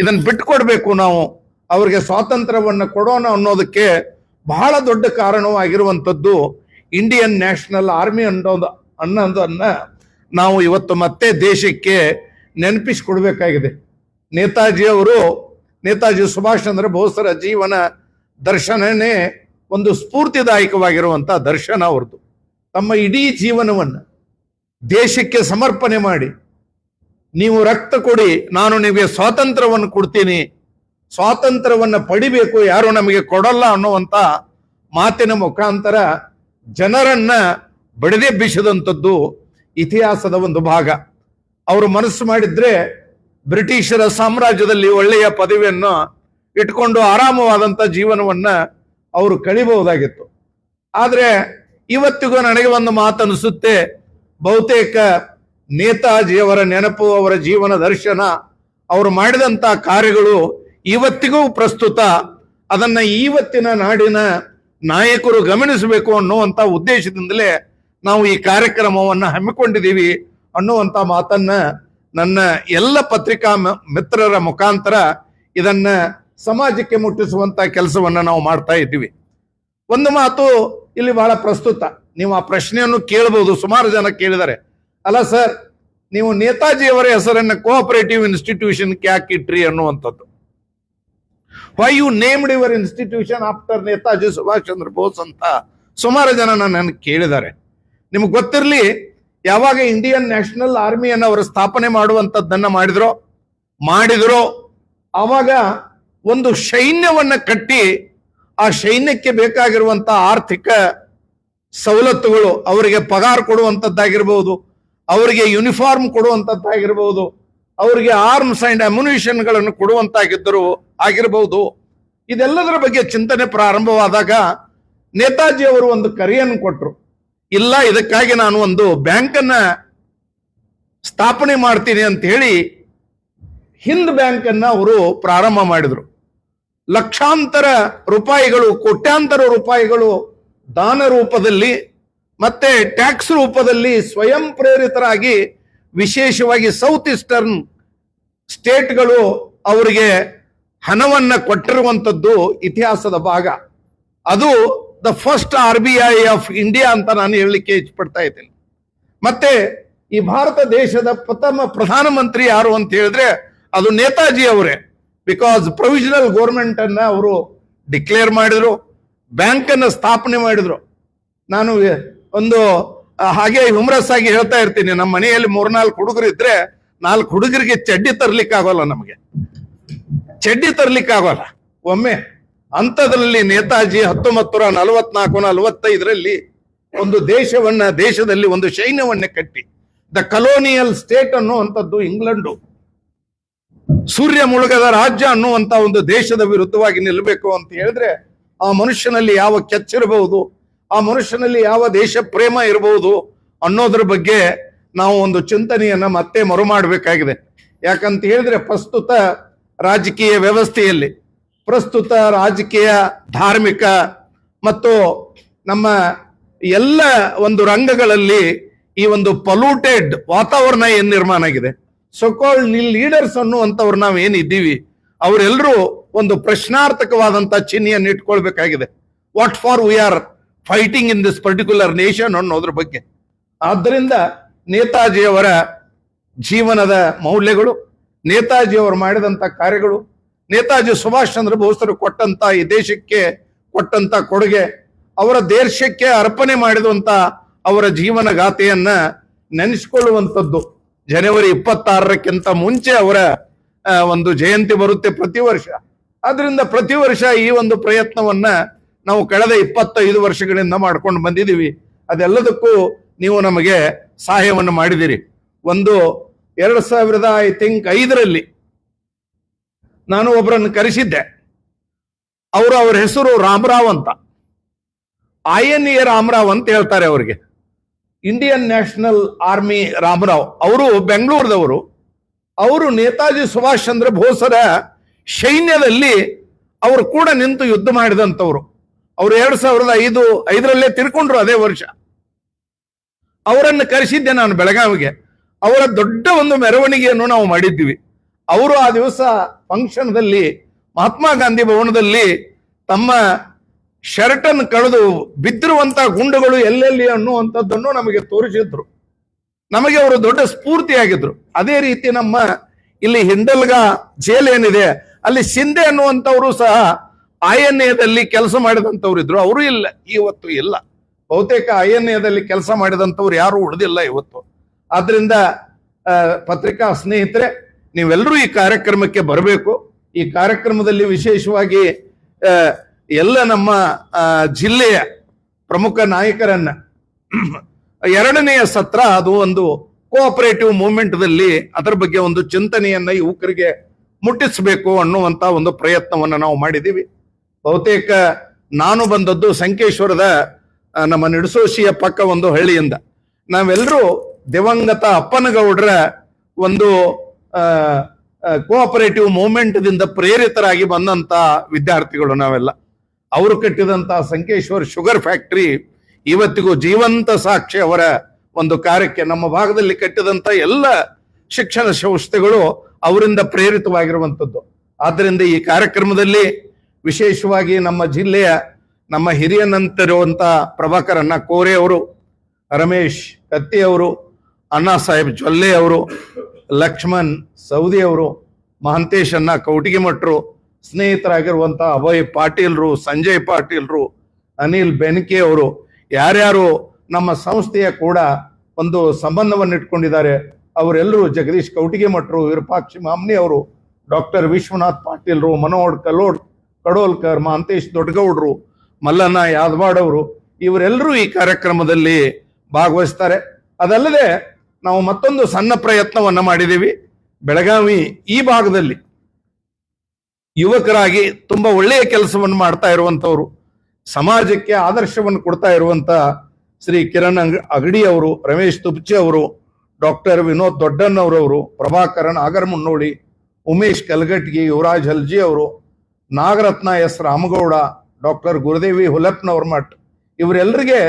ಇದನ್ನ ಬಿಟ್ಟುಕೊಡ್ಬೇಕು ನಾವು. ಅವರಿಗೆ ಸ್ವಾತಂತ್ರ್ಯವನ್ನು ಕೊಡೋಣ ಅನ್ನೋದಕ್ಕೆ ಬಹಳ ದೊಡ್ಡ ಕಾರಣವಾಗಿರುವಂಥದ್ದು ಇಂಡಿಯನ್ ನ್ಯಾಷನಲ್ ಆರ್ಮಿ ಅನ್ನೋದು ಅನ್ನೋದನ್ನು ನಾವು ಇವತ್ತು ಮತ್ತೆ ದೇಶಕ್ಕೆ ನೆನಪಿಸಿಕೊಡ್ಬೇಕಾಗಿದೆ. ನೇತಾಜಿ ಅವರು, ನೇತಾಜಿ ಸುಭಾಷ್ ಚಂದ್ರ ಬೋಸರ ಜೀವನ ದರ್ಶನನೇ ಒಂದು ಸ್ಫೂರ್ತಿದಾಯಕವಾಗಿರುವಂಥ ದರ್ಶನ ಅವ್ರದ್ದು. ತಮ್ಮ ಇಡೀ ಜೀವನವನ್ನು ದೇಶಕ್ಕೆ ಸಮರ್ಪಣೆ ಮಾಡಿ ನೀವು ರಕ್ತ ಕೊಡಿ, ನಾನು ನಿಮಗೆ ಸ್ವಾತಂತ್ರ್ಯವನ್ನು ಕೊಡ್ತೀನಿ. ಸ್ವಾತಂತ್ರ್ಯವನ್ನು ಪಡಿಬೇಕು, ಯಾರು ನಮಗೆ ಕೊಡಲ್ಲ ಅನ್ನುವಂತ ಮಾತಿನ ಮುಖಾಂತರ ಜನರನ್ನ ಬಡಿದೆಬ್ಬಿಸಿದಂಥದ್ದು ಇತಿಹಾಸದ ಒಂದು ಭಾಗ. ಅವರು ಮನಸ್ಸು ಮಾಡಿದ್ರೆ ಬ್ರಿಟಿಷರ ಸಾಮ್ರಾಜ್ಯದಲ್ಲಿ ಒಳ್ಳೆಯ ಪದವಿಯನ್ನು ಇಟ್ಕೊಂಡು ಆರಾಮವಾದಂಥ ಜೀವನವನ್ನ ಅವರು ಕಳಿಬಹುದಾಗಿತ್ತು. ಆದರೆ ಇವತ್ತಿಗೂ ನನಗೆ ಒಂದು ಮಾತನಿಸುತ್ತೆ ಬಹುತೇಕ ನೇತಾಜಿಯವರ ನೆನಪು, ಅವರ ಜೀವನ ದರ್ಶನ, ಅವರು ಮಾಡಿದಂತ ಕಾರ್ಯಗಳು ಇವತ್ತಿಗೂ ಪ್ರಸ್ತುತ. ಅದನ್ನ ಇವತ್ತಿನ ನಾಡಿನ ನಾಯಕರು ಗಮನಿಸಬೇಕು ಅನ್ನುವಂಥ ಉದ್ದೇಶದಿಂದಲೇ ನಾವು ಈ ಕಾರ್ಯಕ್ರಮವನ್ನು ಹಮ್ಮಿಕೊಂಡಿದ್ದೀವಿ ಅನ್ನುವಂಥ ಮಾತನ್ನ ನನ್ನ ಎಲ್ಲ ಪತ್ರಿಕಾ ಮಿತ್ರರ ಮುಖಾಂತರ ಇದನ್ನ ಸಮಾಜಕ್ಕೆ ಮುಟ್ಟಿಸುವಂತ ಕೆಲಸವನ್ನ ನಾವು ಮಾಡ್ತಾ ಇದ್ದೀವಿ. ಒಂದು ಮಾತು ಇಲ್ಲಿ ಬಹಳ ಪ್ರಸ್ತುತ. ನೀವು ಆ ಪ್ರಶ್ನೆಯನ್ನು ಕೇಳಬಹುದು ಸುಮಾರು ಜನ ಕೇಳಿದ್ದಾರೆ. ಅಲ್ಲ ಸರ್, ನೀವು ನೇತಾಜಿಯವರ ಹೆಸರನ್ನ ಕೋಆಪರೇಟಿವ್ ಇನ್ಸ್ಟಿಟ್ಯೂಷನ್ ಯಾಕೆ ಇಟ್ರಿ ಅನ್ನುವಂಥದ್ದು. Why you named your institution after Netaji Subhash Chandra Bose ಅಂತ ಸುಮಾರು ಜನ ನನ್ನ ಕೇಳಿದ್ದಾರೆ. ನಿಮ್ಗೆ ಗೊತ್ತಿರಲಿ, ಯಾವಾಗ ಇಂಡಿಯನ್ ನ್ಯಾಷನಲ್ ಆರ್ಮಿಯನ್ನು ಅವರು ಸ್ಥಾಪನೆ ಮಾಡುವಂಥದ್ದನ್ನು ಮಾಡಿದ್ರು ಮಾಡಿದ್ರು, ಆವಾಗ ಒಂದು ಸೈನ್ಯವನ್ನು ಕಟ್ಟಿ, ಆ ಸೈನ್ಯಕ್ಕೆ ಬೇಕಾಗಿರುವಂಥ ಆರ್ಥಿಕ ಸವಲತ್ತುಗಳು ಅವರಿಗೆ ಪಗಾರ ಕೊಡುವಂಥದ್ದಾಗಿರ್ಬೋದು. ಅವರಿಗೆ ಯೂನಿಫಾರ್ಮ್ ಕೊಡುವಂಥದ್ದಾಗಿರ್ಬೋದು ಅವರಿಗೆ ಆರ್ಮ್ಸ್ ಅಂಡ್ ಅಮ್ಯುನಿಷನ್ಗಳನ್ನು ಕೊಡುವಂತಾಗಿದ್ದರು ಆಗಿರಬಹುದು ಇದೆಲ್ಲದರ ಬಗ್ಗೆ ಚಿಂತನೆ ಪ್ರಾರಂಭವಾದಾಗ ನೇತಾಜಿ ಅವರು ಒಂದು ಕರೆಯನ್ನು ಕೊಟ್ಟರು ಇಲ್ಲ, ಇದಕ್ಕಾಗಿ ನಾನು ಒಂದು ಬ್ಯಾಂಕನ್ನು ಸ್ಥಾಪನೆ ಮಾಡ್ತೀನಿ ಅಂತ ಹೇಳಿ ಹಿಂದ್ ಬ್ಯಾಂಕನ್ನು ಅವರು ಪ್ರಾರಂಭ ಮಾಡಿದ್ರು. ಲಕ್ಷಾಂತರ ರೂಪಾಯಿಗಳು, ಕೋಟ್ಯಾಂತರ ರೂಪಾಯಿಗಳು ದಾನ ರೂಪದಲ್ಲಿ ಮತ್ತೆ ಟ್ಯಾಕ್ಸ್ ರೂಪದಲ್ಲಿ ಸ್ವಯಂ ಪ್ರೇರಿತರಾಗಿ ವಿಶೇಷವಾಗಿ ಸೌತ್ ಈಸ್ಟರ್ನ್ ಸ್ಟೇಟ್ಗಳು ಅವರಿಗೆ ಹಣವನ್ನು ಕೊಟ್ಟಿರುವಂಥದ್ದು ಇತಿಹಾಸದ ಭಾಗ. ಅದು the first R B I of India ಅಂತ ನಾನು ಹೇಳಲಿಕ್ಕೆ ಇಚ್ಛಪಡ್ತಾ ಇದ್ದೇನೆ. ಮತ್ತೆ ಈ ಭಾರತ ದೇಶದ ಪ್ರಥಮ ಪ್ರಧಾನಮಂತ್ರಿ ಯಾರು ಅಂತ ಹೇಳಿದ್ರೆ ಅದು ನೇತಾಜಿ ಅವರೇ. ಬಿಕಾಸ್ ಪ್ರೊವಿಷನಲ್ ಗೋರ್ಮೆಂಟ್ ಅನ್ನ ಅವರು ಡಿಕ್ಲೇರ್ ಮಾಡಿದ್ರು ಬ್ಯಾಂಕ್ ಅನ್ನ ಸ್ಥಾಪನೆ ಮಾಡಿದ್ರು. ನಾನು ಒಂದು ಹಾಗೆ ಹುಮ್ರಸ್ ಆಗಿ ಹೇಳ್ತಾ ಇರ್ತೀನಿ. ನಮ್ಮ ಮನೆಯಲ್ಲಿ ಮೂರ್ನಾಲ್ಕು ಹುಡುಗರು ಇದ್ರೆ ನಾಲ್ಕು ಹುಡುಗರಿಗೆ ಚಡ್ಡಿ ತರ್ಲಿಕ್ಕೆ ಆಗೋಲ್ಲ ನಮಗೆ. ಚಡ್ಡಿ ತರ್ಲಿಕ್ಕೆ ಆಗೋಲ್ಲ ಒಮ್ಮೆ ಅಂಥದ್ರಲ್ಲಿ ನೇತಾಜಿ ಹತ್ತೊಂಬತ್ತು ನಲವತ್ನಾಲ್ಕು, ನಲವತ್ತೈದರಲ್ಲಿ ಒಂದು ದೇಶವನ್ನ, ದೇಶದಲ್ಲಿ ಒಂದು ಸೈನ್ಯವನ್ನ ಕಟ್ಟಿ. ದ ಕಲೋನಿಯಲ್ ಸ್ಟೇಟ್ ಅನ್ನುವಂಥದ್ದು ಇಂಗ್ಲೆಂಡು. ಸೂರ್ಯ ಮುಳುಗದ ರಾಜ್ಯ ಅನ್ನುವಂತ ಒಂದು ದೇಶದ ವಿರುದ್ಧವಾಗಿ ನಿಲ್ಲಬೇಕು ಅಂತ ಹೇಳಿದ್ರೆ ಆ ಮನುಷ್ಯನಲ್ಲಿ ಯಾವ ಕೆಚ್ಚಿರಬಹುದು ಆ ಮನುಷ್ಯನಲ್ಲಿ ಯಾವ ದೇಶ ಪ್ರೇಮ ಇರಬಹುದು ಅನ್ನೋದ್ರ ಬಗ್ಗೆ ನಾವು ಒಂದು ಚಿಂತನೆಯನ್ನ ಮತ್ತೆ ಮರು ಮಾಡಬೇಕಾಗಿದೆ. ಯಾಕಂತ ಹೇಳಿದ್ರೆ ಪ್ರಸ್ತುತ ರಾಜಕೀಯ ವ್ಯವಸ್ಥೆಯಲ್ಲಿ, ಪ್ರಸ್ತುತ ರಾಜಕೀಯ ಧಾರ್ಮಿಕ ಮತ್ತು ನಮ್ಮ ಎಲ್ಲ ಒಂದು ರಂಗಗಳಲ್ಲಿ ಈ ಒಂದು ಪೊಲ್ಯೂಟೆಡ್ ವಾತಾವರಣ ಏನ್ ನಿರ್ಮಾಣ ಆಗಿದೆ. ಸೊಕಾಲ್ಡ್ ಲೀಡರ್ಸ್ ಅನ್ನುವಂಥವ್ರು ನಾವು ಏನಿದ್ದೀವಿ ಅವರೆಲ್ಲರೂ ಒಂದು ಪ್ರಶ್ನಾರ್ಥಕವಾದಂತ ಚಿಹ್ನೆಯನ್ನು ಇಟ್ಕೊಳ್ಬೇಕಾಗಿದೆ. What for we are fighting in this particular nation ಅನ್ನೋದ್ರ ಬಗ್ಗೆ. ಆದ್ದರಿಂದ ನೇತಾಜಿಯವರ ಜೀವನದ ಮೌಲ್ಯಗಳು, ನೇತಾಜಿಯವರು ಮಾಡಿದಂಥ ಕಾರ್ಯಗಳು, ನೇತಾಜಿ ಸುಭಾಷ್ ಚಂದ್ರ ಬೋಸರು ಕೊಟ್ಟಂತ ಈ ದೇಶಕ್ಕೆ ಕೊಟ್ಟಂತ ಕೊಡುಗೆ, ಅವರ ದೇಶಕ್ಕೆ ಅರ್ಪಣೆ ಮಾಡಿದಂತ ಅವರ ಜೀವನ ಗಾಥೆಯನ್ನ ನೆನೆಸಿಕೊಳ್ಳುವಂಥದ್ದು. ಜನವರಿ ಇಪ್ಪತ್ತಾರಕ್ಕಿಂತ ಮುಂಚೆ ಅವರ ಒಂದು ಜಯಂತಿ ಬರುತ್ತೆ ಪ್ರತಿ ವರ್ಷ. ಆದ್ರಿಂದ ಪ್ರತಿ ವರ್ಷ ಈ ಒಂದು ಪ್ರಯತ್ನವನ್ನ ನಾವು ಕಳೆದ ಇಪ್ಪತ್ತೈದು ವರ್ಷಗಳಿಂದ ಮಾಡ್ಕೊಂಡು ಬಂದಿದ್ದೀವಿ. ಅದೆಲ್ಲದಕ್ಕೂ ನೀವು ನಮಗೆ ಸಹಾಯವನ್ನು ಮಾಡಿದಿರಿ ಒಂದು ಎರಡು ಸಾವಿರದ ಐ ಥಿಂಕ್ ಐದರಲ್ಲಿ ನಾನು ಒಬ್ಬರನ್ನು ಕರೆಸಿದ್ದೆ. ಅವರು ಅವ್ರ ಹೆಸರು ರಾಮರಾವ್ ಅಂತ. ಐ ಎನ್ ಎ ರಾಮರಾವ್ ಅಂತ ಹೇಳ್ತಾರೆ ಅವರಿಗೆ. Indian National Army Ramarao. ಅವರು ಬೆಂಗಳೂರದವರು. ಅವರು ನೇತಾಜಿ ಸುಭಾಷ್ ಚಂದ್ರ ಬೋಸರ ಸೈನ್ಯದಲ್ಲಿ ಅವರು ಕೂಡ ನಿಂತು ಯುದ್ಧ ಮಾಡಿದಂಥವ್ರು. ಅವರು ಎರಡ್ ಸಾವಿರದ ಐದು, ಐದರಲ್ಲೇ ತಿರ್ಕೊಂಡ್ರು ಅದೇ ವರ್ಷ. ಅವರನ್ನು ಕರೆಸಿದ್ದೆ ನಾನು ಬೆಳಗಾವಿಗೆ. ಅವರ ದೊಡ್ಡ ಒಂದು ಮೆರವಣಿಗೆಯನ್ನು ನಾವು ಮಾಡಿದ್ವಿ. ಅವರು ಆ ದಿವಸ ಫಂಕ್ಷನ್ದಲ್ಲಿ ಮಹಾತ್ಮ ಗಾಂಧಿ ಭವನದಲ್ಲಿ ತಮ್ಮ ಶರ್ಟನ್ನು ಕಳೆದು ಬಿದ್ದಿರುವಂತ ಗುಂಡುಗಳು ಎಲ್ಲೆಲ್ಲಿ ಅನ್ನುವಂಥದ್ದನ್ನು ನಮಗೆ ತೋರಿಸಿದ್ರು. ನಮಗೆ ಅವರು ದೊಡ್ಡ ಸ್ಫೂರ್ತಿಯಾಗಿದ್ರು. ಅದೇ ರೀತಿ ನಮ್ಮ ಇಲ್ಲಿ ಹಿಂಡಲ್ಗ ಜೇಲ್ ಏನಿದೆ ಅಲ್ಲಿ ಶಿಂದೆ ಅನ್ನುವಂಥವರು ಸಹ ಐ ಎನ್ ಎದಲ್ಲಿ ಕೆಲಸ ಮಾಡಿದಂಥವ್ರು ಇದ್ರು ಅವರು ಇಲ್ಲ, ಇವತ್ತು ಇಲ್ಲ. ಬಹುತೇಕ ಐ ಎನ್ ಎದಲ್ಲಿ ಕೆಲಸ ಮಾಡಿದಂಥವ್ರು ಯಾರು ಉಳಿದಿಲ್ಲ ಇವತ್ತು. ಆದ್ರಿಂದ ಪತ್ರಿಕಾ ಸ್ನೇಹಿತರೆ ನೀವೆಲ್ಲರೂ ಈ ಕಾರ್ಯಕ್ರಮಕ್ಕೆ ಬರಬೇಕು. ಈ ಕಾರ್ಯಕ್ರಮದಲ್ಲಿ ವಿಶೇಷವಾಗಿ ಎಲ್ಲ ನಮ್ಮ ಜಿಲ್ಲೆಯ ಪ್ರಮುಖ ನಾಯಕರನ್ನ ಎರಡನೆಯ ಸತ್ರ, ಅದು ಒಂದು ಕೋಆಪರೇಟಿವ್ ಮೂವ್ಮೆಂಟ್ದಲ್ಲಿ ಅದರ ಬಗ್ಗೆ ಒಂದು ಚಿಂತನೆಯನ್ನ ಯುವಕರಿಗೆ ಮುಟ್ಟಿಸಬೇಕು ಅನ್ನುವಂತ ಒಂದು ಪ್ರಯತ್ನವನ್ನು ನಾವು ಮಾಡಿದ್ದೀವಿ. ಬಹುತೇಕ ನಾನು ಬಂದದ್ದು ಸಂಕೇಶ್ವರದ ನಮ್ಮ ನಿಡಸೋಶಿಯ ಪಕ್ಕ ಒಂದು ಹಳ್ಳಿಯಿಂದ. ನಾವೆಲ್ಲರೂ ದಿವಂಗತ ಅಪ್ಪನಗೌಡರ ಒಂದು ಕೋಆಪರೇಟಿವ್ ಮೂವ್ಮೆಂಟ್ದಿಂದ ಪ್ರೇರಿತರಾಗಿ ಬಂದಂತ ವಿದ್ಯಾರ್ಥಿಗಳು ನಾವೆಲ್ಲ. ಅವರು ಕಟ್ಟಿದಂತ ಸಂಕೇಶ್ವರ್ ಶುಗರ್ ಫ್ಯಾಕ್ಟರಿ ಇವತ್ತಿಗೂ ಜೀವಂತ ಸಾಕ್ಷಿ ಅವರ ಒಂದು ಕಾರ್ಯಕ್ಕೆ ನಮ್ಮ ಭಾಗದಲ್ಲಿ ಕಟ್ಟಿದಂತ ಎಲ್ಲ ಶಿಕ್ಷಣ ಸಂಸ್ಥೆಗಳು ಅವರಿಂದ ಪ್ರೇರಿತವಾಗಿರುವಂಥದ್ದು ಆದ್ದರಿಂದ ಈ ಕಾರ್ಯಕ್ರಮದಲ್ಲಿ ವಿಶೇಷವಾಗಿ ನಮ್ಮ ಜಿಲ್ಲೆಯ ನಮ್ಮ ಹಿರಿಯನಂತಿರುವಂತ ಪ್ರಭಾಕರ್ ಅಣ್ಣ ಕೋರೆ ಅವರು, ರಮೇಶ್ ಕತ್ತಿ ಅವರು, ಅಣ್ಣಾ ಸಾಹೇಬ್ ಜೊಲ್ಲೆ ಅವರು, ಲಕ್ಷ್ಮಣ್ ಸೌದಿ ಅವರು, ಮಹಂತೇಶ್ ಕೌಟಿಗೆ ಮಠರು, ಸ್ನೇಹಿತರಾಗಿರುವಂತ ಅಭಯ್ ಪಾಟೀಲ್ರು, ಸಂಜಯ್ ಪಾಟೀಲ್ರು, ಅನಿಲ್ ಬೆನ್ಕೆ ಅವರು, ಯಾರ್ಯಾರು ನಮ್ಮ ಸಂಸ್ಥೆಯ ಕೂಡ ಒಂದು ಸಂಬಂಧವನ್ನು ಇಟ್ಕೊಂಡಿದ್ದಾರೆ ಅವರೆಲ್ಲರೂ ಜಗದೀಶ್ ಕೌಟಿಗೆ ಮಠರು, ವಿರೂಪಾಕ್ಷಿ ಮಾಮ್ನಿ ಅವರು, ಡಾಕ್ಟರ್ ವಿಶ್ವನಾಥ್ ಪಾಟೀಲ್ರು, ಮನೋಹರ್ ಕಲೋಡ್ ಕಡೋಲ್ಕರ್ ಮಹಂತೇಶ್ ದೊಡ್ಡಗೌಡ್ರು, ಮಲ್ಲಣ್ಣ ಯಾದವಾಡ್ ಅವರು ಇವರೆಲ್ಲರೂ ಈ ಕಾರ್ಯಕ್ರಮದಲ್ಲಿ ಭಾಗವಹಿಸ್ತಾರೆ. ಅದಲ್ಲದೆ ನಾವು ಮತ್ತೊಂದು ಸಣ್ಣ ಪ್ರಯತ್ನವನ್ನ ಮಾಡಿದ್ದೀವಿ. ಬೆಳಗಾವಿ ಈ ಭಾಗದಲ್ಲಿ ಯುವಕರಾಗಿ ತುಂಬಾ ಒಳ್ಳೆಯ ಕೆಲಸವನ್ನು ಮಾಡ್ತಾ ಇರುವಂಥವ್ರು, ಸಮಾಜಕ್ಕೆ ಆದರ್ಶವನ್ನು ಕೊಡ್ತಾ ಇರುವಂತ ಶ್ರೀ ಕಿರಣ್ ಅಂಗ್- ಅಗಡಿ ಅವರು, ರಮೇಶ್ ತುಪ್ಚಿ ಅವರು, ಡಾಕ್ಟರ್ ವಿನೋದ್ ದೊಡ್ಡಣ್ಣವರವರು, ಪ್ರಭಾಕರನ್, ಆಗರಮುನ್ನೋಳಿ, ಉಮೇಶ್ ಕಲ್ಗಟ್ಗಿ, ಯುವರಾಜ್ ಹಲ್ಜಿ ಅವರು ನಾಗರತ್ನ ಎಸ್ ರಾಮಗೌಡ, ಡಾಕ್ಟರ್ ಗುರುದೇವಿ ಹುಲಪ್ನವ್ರ ಮಠ್ ಇವರೆಲ್ಲರಿಗೆ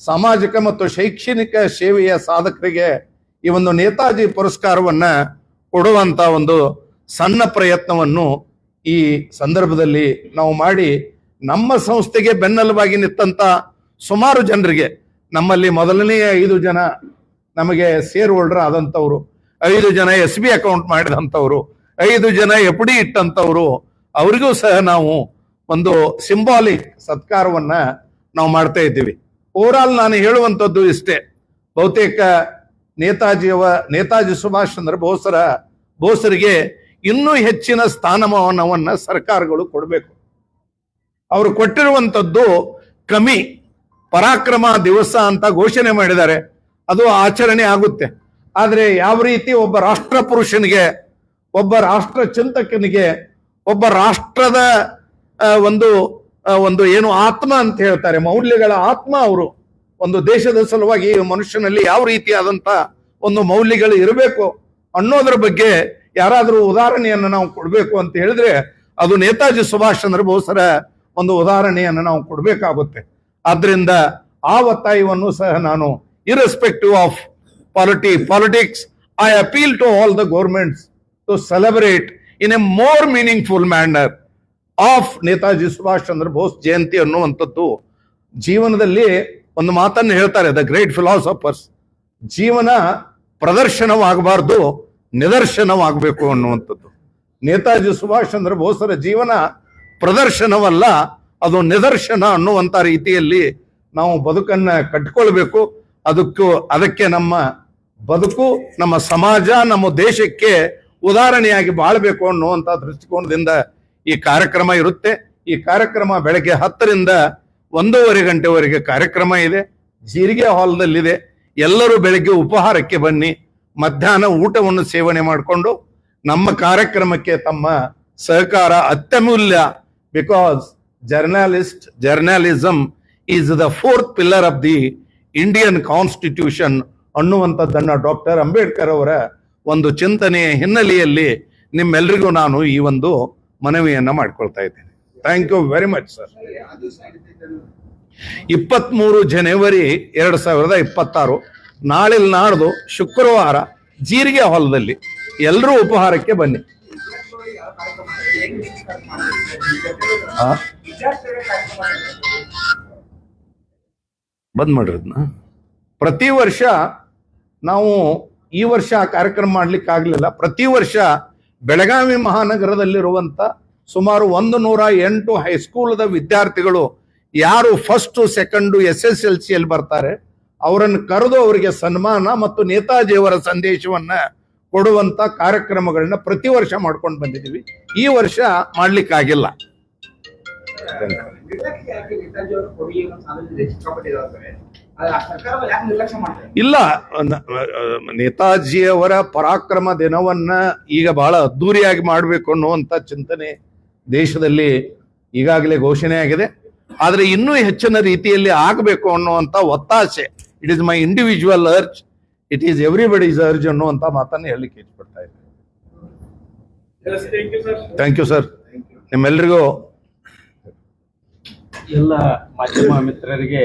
ಸಾಮಾಜಿಕ ಮತ್ತು ಶೈಕ್ಷಣಿಕ ಸೇವೆಯ ಸಾಧಕರಿಗೆ ಈ ಒಂದು ನೇತಾಜಿ ಪುರಸ್ಕಾರವನ್ನ ಕೊಡುವಂತ ಒಂದು ಸಣ್ಣ ಪ್ರಯತ್ನವನ್ನು ಈ ಸಂದರ್ಭದಲ್ಲಿ ನಾವು ಮಾಡಿ ನಮ್ಮ ಸಂಸ್ಥೆಗೆ ಬೆನ್ನೆಲುಬಾಗಿ ನಿಂತ ಸುಮಾರು ಜನರಿಗೆ, ನಮ್ಮಲ್ಲಿ ಮೊದಲನೆಯ ಐದು ಜನ ನಮಗೆ ಶೇರ್ ಹೋಲ್ಡರ್ ಆದಂಥವ್ರು ಐದು ಜನ ಎಸ್ ಬಿ ಅಕೌಂಟ್ ಮಾಡಿದಂಥವ್ರು ಐದು ಜನ ಎಫ್ ಡಿ ಇಟ್ಟಂಥವ್ರು ಅವರಿಗೂ ಸಹ ನಾವು ಒಂದು ಸಿಂಬಾಲಿಕ್ ಸತ್ಕಾರವನ್ನ ನಾವು ಮಾಡ್ತಾ ಇದ್ದೀವಿ. ಓವರಾಲ್ ನಾನು ಹೇಳುವಂಥದ್ದು ಇಷ್ಟೇ. ಬಹುತೇಕ ನೇತಾಜಿಯವ, ನೇತಾಜಿ ಸುಭಾಷ್ ಚಂದ್ರ ಬೋಸರ, ಬೋಸರಿಗೆ ಇನ್ನೂ ಹೆಚ್ಚಿನ ಸ್ಥಾನಮಾನವನ್ನು ಸರ್ಕಾರಗಳು ಕೊಡಬೇಕು. ಅವರು ಕೊಟ್ಟಿರುವಂಥದ್ದು ಕಮಿ ಪರಾಕ್ರಮ ದಿವಸ ಅಂತ ಘೋಷಣೆ ಮಾಡಿದ್ದಾರೆ. ಅದು ಆಚರಣೆ ಆಗುತ್ತೆ. ಆದರೆ ಯಾವ ರೀತಿ ಒಬ್ಬ ರಾಷ್ಟ್ರ ಪುರುಷನಿಗೆ, ಒಬ್ಬ ರಾಷ್ಟ್ರ ಚಿಂತಕನಿಗೆ ಒಬ್ಬ ರಾಷ್ಟ್ರದ ಒಂದು ಒಂದು ಏನು ಆತ್ಮ ಅಂತ ಹೇಳ್ತಾರೆ, ಮೌಲ್ಯಗಳ ಆತ್ಮ ಅವರು. ಒಂದು ದೇಶದ ಸಲುವಾಗಿ ಮನುಷ್ಯನಲ್ಲಿ ಯಾವ ರೀತಿಯಾದಂತ ಒಂದು ಮೌಲ್ಯಗಳು ಇರಬೇಕು ಅನ್ನೋದ್ರ ಬಗ್ಗೆ ಯಾರಾದರೂ ಉದಾಹರಣೆಯನ್ನು ನಾವು ಕೊಡಬೇಕು ಅಂತ ಹೇಳಿದ್ರೆ, ಅದು ನೇತಾಜಿ ಸುಭಾಷ್ ಚಂದ್ರ ಬೋಸರ ಒಂದು ಉದಾಹರಣೆಯನ್ನು ನಾವು ಕೊಡಬೇಕಾಗುತ್ತೆ. ಆದ್ರಿಂದ ಆ ಒತ್ತಾಯವನ್ನು ಸಹ ನಾನು irrespective of polity politics I appeal to all the governments to celebrate in a more meaningful manner of Netaji Subhash Chandra Bose Jayanti ಅನ್ನುವಂಥದ್ದು ಜೀವನದಲ್ಲಿ ಒಂದು ಮಾತನ್ನು ಹೇಳ್ತಾರೆ ದ ಗ್ರೇಟ್ ಫಿಲಾಸಫರ್ಸ್ ಜೀವನ ಪ್ರದರ್ಶನವಾಗಬಾರ್ದು ನಿದರ್ಶನವಾಗಬೇಕು ಅನ್ನುವಂಥದ್ದು ನೇತಾಜಿ ಸುಭಾಷ್ ಚಂದ್ರ ಬೋಸರ ಜೀವನ ಪ್ರದರ್ಶನವಲ್ಲ ಅದು ನಿದರ್ಶನ ಅನ್ನುವಂಥ ರೀತಿಯಲ್ಲಿ ನಾವು ಬದುಕನ್ನ ಕಟ್ಕೊಳ್ಬೇಕು ಅದಕ್ಕೂ ಅದಕ್ಕೆ ನಮ್ಮ ಬದುಕು ನಮ್ಮ ಸಮಾಜ ನಮ್ಮ ದೇಶಕ್ಕೆ ಉದಾಹರಣೆಯಾಗಿ ಬಾಳ್ಬೇಕು ಅನ್ನುವಂತ ದೃಷ್ಟಿಕೋನದಿಂದ ಈ ಕಾರ್ಯಕ್ರಮ ಇರುತ್ತೆ. ಈ ಕಾರ್ಯಕ್ರಮ ಬೆಳಗ್ಗೆ ಹತ್ತರಿಂದ ಒಂದೂವರೆ ಗಂಟೆವರೆಗೆ ಕಾರ್ಯಕ್ರಮ ಇದೆ. ಜೀರಿಗೆ ಹಾಲ್ನಲ್ಲಿದೆ. ಎಲ್ಲರೂ ಬೆಳಗ್ಗೆ ಉಪಹಾರಕ್ಕೆ ಬನ್ನಿ. ಮಧ್ಯಾಹ್ನ ಊಟವನ್ನು ಸೇವನೆ ಮಾಡಿಕೊಂಡು ನಮ್ಮ ಕಾರ್ಯಕ್ರಮಕ್ಕೆ ತಮ್ಮ ಸಹಕಾರ ಅತ್ಯಮೂಲ್ಯ. Because journalist journalism is the fourth pillar of the Indian constitution ಅನ್ನುವಂಥದ್ದನ್ನು ಡಾಕ್ಟರ್ ಅಂಬೇಡ್ಕರ್ ಅವರ ಒಂದು ಚಿಂತನೆಯ ಹಿನ್ನೆಲೆಯಲ್ಲಿ ನಿಮ್ಮೆಲ್ಲರಿಗೂ ನಾನು ಈ ಒಂದು ಮನವಿಯನ್ನು ಮಾಡ್ಕೊಳ್ತಾ ಇದ್ದೇನೆ. Thank you very much sir ಇಪ್ಪತ್ತ್ಮೂರು ಜನವರಿ ಎರಡು ಸಾವಿರದ ಇಪ್ಪತ್ತಾರು ನಾಳೆ ನಾಡ್ದು ಶುಕ್ರವಾರ ಜೀರಿಗೆ ಹಾಲ್ದಲ್ಲಿ ಎಲ್ಲರೂ ಉಪಹಾರಕ್ಕೆ ಬನ್ನಿ. ಬಂದ್ ಮಾಡಿರೋದ್ನ ಪ್ರತಿ ವರ್ಷ ನಾವು ಈ ವರ್ಷ ಆ ಕಾರ್ಯಕ್ರಮ ಮಾಡ್ಲಿಕ್ಕೆ ಆಗ್ಲಿಲ್ಲ ಪ್ರತಿ ವರ್ಷ ಬೆಳಗಾವಿ ಮಹಾನಗರದಲ್ಲಿರುವಂತ ಸುಮಾರು ಒಂದು ನೂರ ಎಂಟು ಹೈಸ್ಕೂಲ್ದ ವಿದ್ಯಾರ್ಥಿಗಳು ಯಾರು first second S S L ಸಿಯಲ್ಲಿ ಬರ್ತಾರೆ, ಅವರನ್ನು ಕರೆದು ಅವರಿಗೆ ಸನ್ಮಾನ ಮತ್ತು ನೇತಾಜಿಯವರ ಸಂದೇಶವನ್ನ ಕೊಡುವಂತ ಕಾರ್ಯಕ್ರಮಗಳನ್ನ ಪ್ರತಿ ವರ್ಷ ಮಾಡ್ಕೊಂಡು ಬಂದಿದ್ದೀವಿ. ಈ ವರ್ಷ ಮಾಡ್ಲಿಕ್ಕಾಗಿಲ್ಲ. ನಿರ್ಲಕ್ಷ್ಯ ಇಲ್ಲ ನೇತಾಜಿಯವರ ಪರಾಕ್ರಮ ದಿನವನ್ನ ಈಗ ಬಹಳ ಅದ್ದೂರಿಯಾಗಿ ಮಾಡಬೇಕು ಅನ್ನುವಂಥ ಚಿಂತನೆ ದೇಶದಲ್ಲಿ ಈಗಾಗಲೇ ಘೋಷಣೆ ಆಗಿದೆ. ಆದರೆ ಇನ್ನೂ ಹೆಚ್ಚಿನ ರೀತಿಯಲ್ಲಿ ಆಗಬೇಕು ಅನ್ನುವಂಥ ಒತ್ತಾಸೆ it is my individual urge it is everybody's urge ಅನ್ನುವಂಥ ಮಾತನ್ನು ಹೇಳಲಿಕ್ಕೆ ಇಚ್ಛಪಡ್ತಾ ಇದ್ದೀನಿ. ಥ್ಯಾಂಕ್ ಯು ಸರ್ ನಿಮ್ಮೆಲ್ಲರಿಗೂ ಎಲ್ಲ ಮಾಧ್ಯಮ ಮಿತ್ರರಿಗೆ